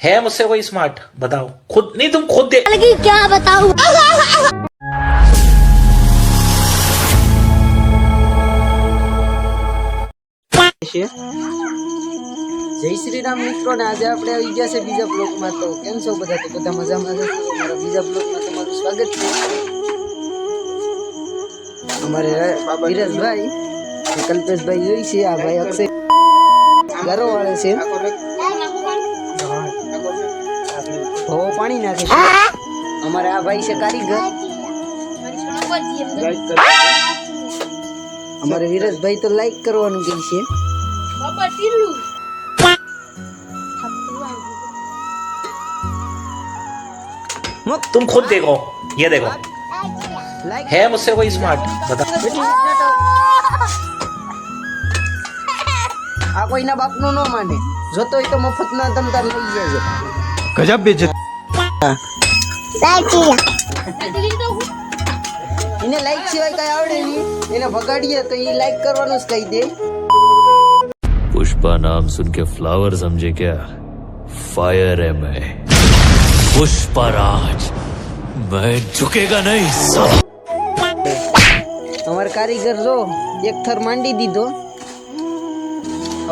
है मुझसे कोई स्मार्ट बताओ खुद नहीं तुम खुद दे लगी क्या बताऊं છે જય શ્રી રામ મિત્રો ને આજે આપણે આવી ગયા છે બીજા બ્લોકમાં તો કેમ છો બધા તો બધા મજામાં છે તો મારા બીજા બ્લોકમાં તમારું સ્વાગત છે અમારે વિરસભાઈ ને કલ્પેશભાઈ જોઈ છે આ ભાઈ અક્ષય ગરો વાળે છે ભવો પાણી નાખે છે અમારે આ ભાઈ છે કારીગર અમારે વિરસભાઈ તો લાઈક કરવાનું કહે છે तुम खुद देखो ये देखो લાઈક है मुझसे कोई स्मार्ट बताओ આ કોઈના બાપનું ન માને જોતો હોય તો મફતના તમતાર લઈ જાય गजब बेइज्जत એને લાઈક સિવાય કઈ આવડે નહીં એને ભગાડીએ તો એ લાઈક કરવાનું જ કહી દે पुष्पा नाम सुन के फ्लावर समझे क्या फायर है मैं पुष्पा राज मैं झुकेगा नहीं साला અમારે કારીગર જો એક થર માંડી દીધો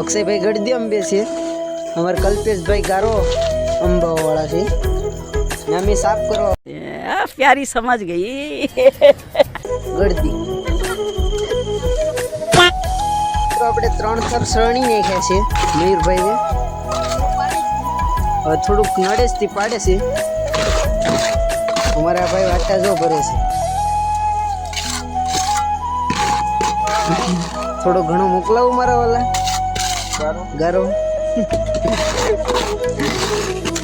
અક્ષયભાઈ ગળદી અંબે છે અમારે કલ્પેશભાઈ ગારો અંબાવાળા છે. સાફ કરો. પ્યારી સમજ ગઈ. ગળદી તો આપણે ત્રણ થર શરણી નાખ્યા છે મયુરભાઈને. હવે થોડુંક નડેશથી પાડે છે. અમારા ભાઈ વાટા જો ભરે છે. થોડો ઘણો મોકલાવું મારા વાલા. ગારો.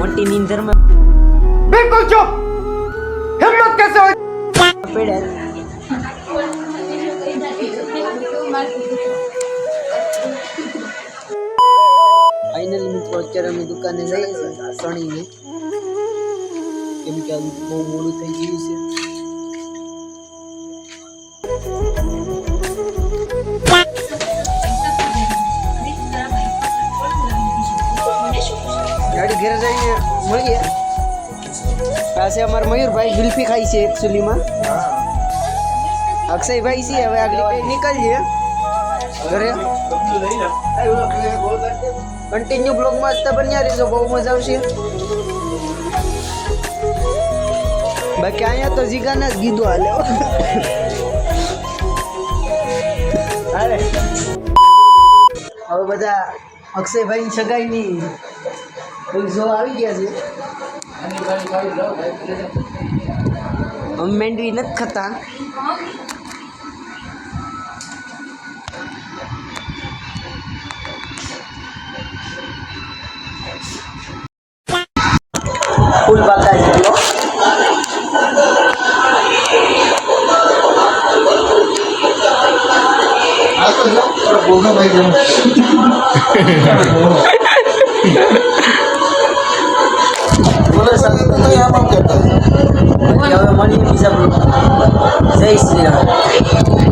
મોટી નીંદરમાં બિલકુલ ચૂપ. હિંમત કેસે હોય? પડે. ફાઇનલ મિત્રો અત્યારે અમે દુકાને જઈએ છીએ સણીની કેમ કે બહુ મોડું થઈ ગયું છે. ઘરે જઈને મળીએ. પાસે અમાર મયુરભાઈ જુલ્ફી ખાઈ છે એકચુલીમાં અક્ષયભાઈ છે હવે આગળ કઈ નીકળીએ. ઘરે. કન્ટિન્યુ બ્લોગમાં જ બન્યા રહેજો, બહુ મજા આવશે. બાકી અહીંયા તો જીગાને જ ગીધું હાલે. હાલે. હવે બધા અક્ષયભાઈ સગાઈની જો આવી ગયા છે અમે મેંડવી નથી ખાતા ફૂલ બાકા જેટલો કરતા તો આમ આમ હવે મળીએ બીજા જય શ્રી રામ